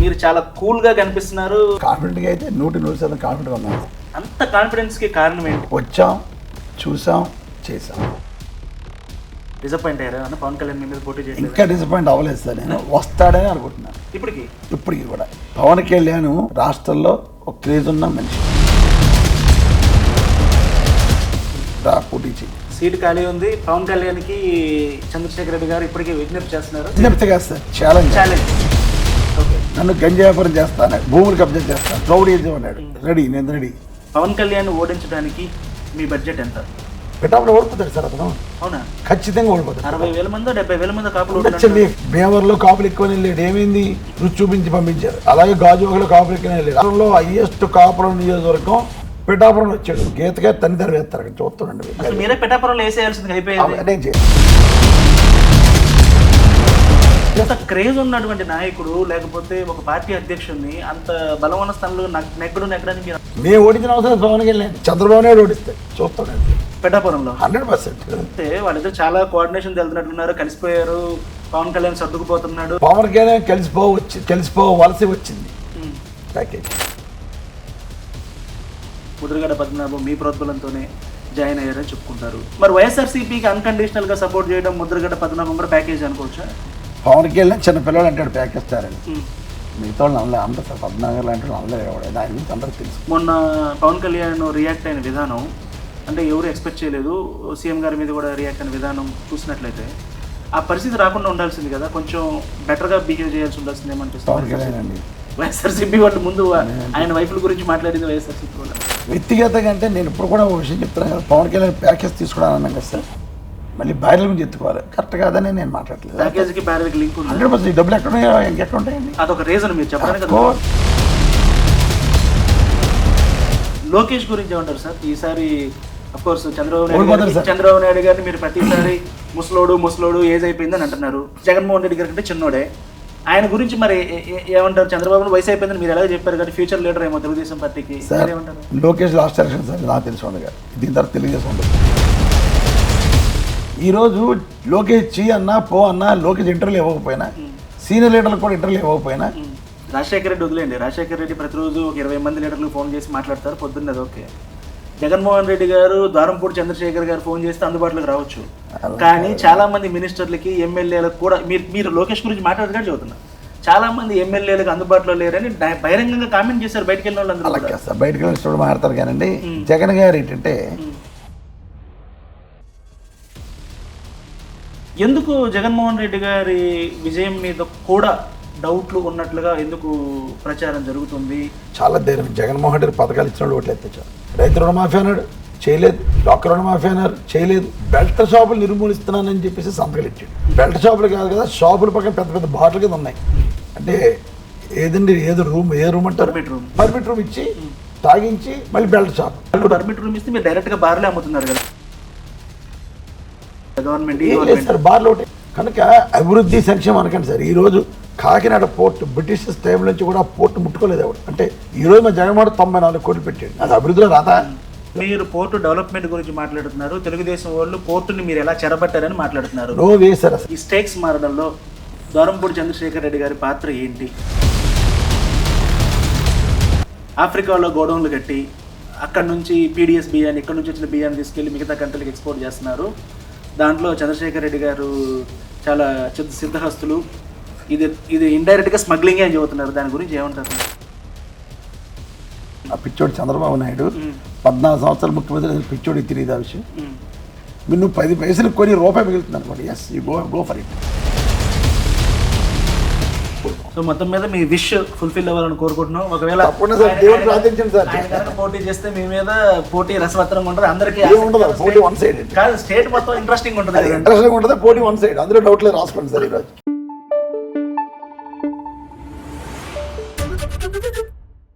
మీరు చాలా కూల్గా కనిపిస్తున్నారు. కాన్ఫిడెంట్గా అయితే నూటి నూరు శాతం కాన్ఫిడెంట్గా ఉన్నాను. అంత కాన్ఫిడెన్స్కి కారణం ఏంటి? వచ్చాం చూసాం చేసాం. డిసప్పాయింట్ అయ్యారా? అన్న పవన్ కళ్యాణ్ మీ మీద పోటీ చేయలేదు ఇంకా డిసప్పాయింట్ అవ్వలేదు సార్ నేను. వస్తాడని అనుకుంటున్నాను. ఇప్పటికి? ఇప్పటికి కూడా. పవన్ కళ్యాణ్ రాష్ట్రంలో ఒక క్రేజ్ ఉన్న మనిషి. పోటీ చేయి సీట్ ఖాళీ ఉంది. పవన్ కళ్యాణ్కి చంద్రశేఖర్ రెడ్డి గారు ఇప్పటికే విజ్ఞప్తి చేస్తున్నారు. విజ్ఞప్తి కాదు సార్ ఛాలెంజ్ ఛాలెంజ్ నన్ను గంజా వ్యాపారం చేస్తాను భూములు కబ్జా చేస్తాను క్రౌడ్ ఏజ్ అన్నాడు. రెడీ నేను రెడీ. పవన్ కళ్యాణ్ ఓడించడానికి మీ బడ్జెట్ ఎంత? పెట్టాపులో ఓడిపోతాడు సార్ అతను. అవునా? ఖచ్చితంగా ఓడిపోతాడు. అరవై వేల మందో డెబ్బై వేల మందో కాపులు ఉండొచ్చండి భీమవరంలో కాపులు ఎక్కువ వెళ్ళాడు ఏమైంది? రుచి చూపించి పంపించారు. అలాగే గాజువాకలో కాపులు ఎక్కువ వెళ్ళాడు రాష్ట్రంలో హైయెస్ట్ కాపురం నియోజకవర్గం పిఠాపురం వచ్చాడు. గీతగా తల్లిదండ్రులు వేస్తారు అసలు మీరే పెట్టాపురంలో వేసేయాల్సింది అయిపోయింది. నేను ఇంత క్రేజ్ ఉన్నటువంటి నాయకుడు లేకపోతే ఒక పార్టీ అధ్యక్షుడిని అంత బలమైన స్థానంలో నగ్- నెగ్గడు నెగ్గడానికి మేము ఓడించిన అవసరం పవన్ కళ్యాణ్ చంద్రబాబు నాయుడు ఓడిస్తాడు చూస్తాడండి పెట్టాపురంలో హండ్రెడ్ పర్సెంట్. అంటే వాళ్ళిద్దరు చాలా కోఆర్డినేషన్ వెళ్తున్నట్లున్నారు కలిసిపోయారు పవన్ కళ్యాణ్ సర్దుకుపోతున్నాడు. పవన్ కళ్యాణ్ కలిసిపో వచ్చి కలిసిపోవలసి వచ్చింది. ప్యాకేజ్ ముద్రగడ పద్మనాభం మీ ప్రోద్బలంతోనే జాయిన్ అయ్యారని చెప్పుకుంటారు. మరి వైఎస్ఆర్సీపీకి అన్కండిషనల్గా సపోర్ట్ చేయడం ముద్రగడ పద్మనాభం కూడా ప్యాకేజ్ అనుకోవచ్చా? పవన్ కళ్యాణ్ చిన్న పిల్లలు అంటాడు ఉమ్. మిగతా వాళ్ళు నమ్మలే. అందరూ పద్నాగర్ లాంటి వాళ్ళు అందరూ ఎవడే దాని గురించి అందరికి తెలుసు. మొన్న పవన్ కళ్యాణ్ రియాక్ట్ అయిన విధానం అంటే ఎవరు ఎక్స్పెక్ట్ చేయలేదు. సీఎం గారి మీద కూడా రియాక్ట్ అయిన విధానం చూసినట్లయితే ఆ పరిస్థితి రాకుండా ఉండాల్సింది కదా. కొంచెం బెటర్గా బిహేవ్ చేయాల్సి ఉండాల్సింది పవన్ ఏమనిపిస్తుంది వైఎస్ఆర్సీపీ వాళ్ళు ముందు ఆయన వైఫుల గురించి మాట్లాడింది వైఎస్ఆర్సీపీ వాళ్ళు. వ్యక్తిగతంగా అంటే నేను ఇప్పుడు కూడా ఒక విషయం చెప్తున్నాను కదా పవన్ కళ్యాణ్ ప్యాకేజ్ కదా సార్. మళ్ళీ భార్యల గురించి ఎత్తుకోవాలి కరెక్ట్ కాదని నేను మాట్లాడలేదు ప్యాకేజీకి బ్యారల్కి లింక్ ఉంది? హండ్రెడ్ పర్సెంట్ డబ్బులు ఎక్కడ ఉన్నాయో ఇంకెక్కడ ఉంటాయండి? అదొక రీజన్ మీరు చెప్పడానికి అది course. లోకేష్ గురించి ఏమంటారు సార్? ఈసారి కోర్స్ చంద్రబాబు నాయుడు. చంద్రబాబు నాయుడు గారిని మీరు ప్రతిసారి ముసలోడు ముసలోడు ఏజ్ అయిపోయిందని అంటున్నారు. జగన్మోహన్ రెడ్డి గారి కంటే చిన్నోడే. ఆయన గురించి మరి ఏమంటారు? చంద్రబాబు వయసు అయిపోయిందని మీరు ఎలాగ చెప్పారు కానీ ఫ్యూచర్ లీడర్ ఏమో తెలుగుదేశం పార్టీకి? లోకేష్ లాస్ట్ ఎలక్షన్ సార్ నాకు తెలిసి ఉండగా. దీని తర్వాత తెలుగుదేశం ఉండదు. ఈరోజు లోకేష్ చీ అన్నా పో అన్నా లోకేష్ ఇంటర్వ్యూలు ఇవ్వకపోయినా సీనియర్ లీడర్లకు కూడా ఇంటర్వ్యూలు ఇవ్వకపోయినా. రాజశేఖర రెడ్డి వదిలేండి రాజశేఖర రెడ్డి ప్రతిరోజు ఒక ఇరవై మంది లీడర్లు ఫోన్ చేసి మాట్లాడతారు. పొద్దున్న అది ఓకే. జగన్మోహన్ రెడ్డి గారు ద్వారంపూడి చంద్రశేఖర్ గారు ఫోన్ చేస్తే అందుబాటులోకి రావచ్చు. కానీ చాలా మంది మినిస్టర్లకి ఎమ్మెల్యేలకు కూడా మీరు మీరు లోకేష్ గురించి మాట్లాడగా చెబుతున్నా. చాలా మంది ఎమ్మెల్యేలకు అందుబాటులో లేరని బహిరంగంగా కామెంట్ చేశారు బయటకు వెళ్ళిన వాళ్ళందరూ అలా కూడా. కాదు సార్. బయటకు వెళ్ళి చూడ మాట్లాడతారు కానండి. మ్. జగన్ గారు ఏంటంటే ఎందుకు జగన్మోహన్ రెడ్డి గారి విజయం మీద కూడా డౌట్లు ఉన్నట్లుగా ఎందుకు ప్రచారం జరుగుతుంది? చాలా ధైర్యం. జగన్మోహన్ రెడ్డి పథకాలు ఇచ్చినాడు ఓట్లు ఎత్తించాడు రైతు రుణమాఫీ అన్నాడు. చేయలేదు. డాక్టర్ రుణమాఫీ అన్నారు. చేయలేదు. బెల్ట్ షాపులు నిర్మూలిస్తున్నానని చెప్పేసి సంతకాలు ఇచ్చాడు. బెల్ట్ షాపులు కాదు కదా షాపుల పక్కన పెద్ద పెద్ద బాటిల్ కింద ఉన్నాయి. అంటే ఏదండి ఏదో రూమ్ ఏ రూమ్ అంటారు? Permit room. పర్మిట్ రూమ్ ఇచ్చి తాగించి మళ్ళీ బెల్ట్ షాప్. పర్మిట్ రూమ్ ఇస్తే మీరు డైరెక్ట్గా బార్లే అమ్ముతున్నారు కదా. గవర్నమెంట్ సార్ బార్లో ఒకటి. కనుక అభివృద్ధి సంక్షేమం అనకండి సార్. ఈ రోజు కాకినాడ పోర్ట్ బ్రిటిష్ టైం నుంచి కూడా పోర్ట్ ముట్టుకోలేదు ఎవడు అంటే ఈ రోజు మా జగన్మోహన్ తొంభై నాలుగు కోట్లు పెట్టాడు. అది అభివృద్ధిలో రాదా? మీరు పోర్టు డెవలప్మెంట్ గురించి మాట్లాడుతున్నారు. తెలుగుదేశం వాళ్ళు పోర్టుని మీరు ఎలా చెరబట్టారని మాట్లాడుతున్నారు. నో వే సార్ ఈ స్టేక్స్ మారడంలో దూరంపూడి చంద్రశేఖర్ రెడ్డి గారి పాత్ర ఏంటి? ఆఫ్రికాలో గోడౌన్లు కట్టి అక్కడ నుంచి పీడిఎస్ బియ్యాన్ని ఇక్కడ నుంచి వచ్చిన బియ్యాన్ని తీసుకెళ్ళి మిగతా కంట్రీలకు ఎక్స్పోర్ట్ చేస్తున్నారు. దాంట్లో చంద్రశేఖర్ రెడ్డి గారు చాలా చిత్త సిద్ధహస్తులు. ఇది ఇది ఇండైరెక్ట్గా స్మగ్లింగే అని చెబుతున్నారు. దాని గురించి ఏమంటారు? ఆ పిచ్చోడు చంద్రబాబు నాయుడు. పద్నాలుగు సంవత్సరాలు ముఖ్యమంత్రి అసలు పిచ్చోడికి తెలియదు ఆ విషయం. మీరు నువ్వు పది పైసలు కొని రూపాయి మిగులుతుంది అనుకోండి. Yes you go go for it so మొత్తం మీద మీ విష్ ఫుల్ఫిల్ అవ్వాలని కోరుకుంటున్నాం ఒకవేళ సార్, ఆయన- దేవుడు ఆయన- ప్రార్థించండి సార్. ఆయన కనుక పోటీ చేస్తే మీ మీద పోటీ రసవత్తరంగా ఉంటుంది. అందరికీ పోటీ one sided. కాదు స్టేట్ మొత్తం ఇంట్రెస్టింగ్ ఉంటుంది ఇంట్రెస్టింగ్ ఉంటుంది పోటీ వన్ సైడ్ అందులో డౌట్ లేదు రాసుకోండి సార్ ఈరోజు.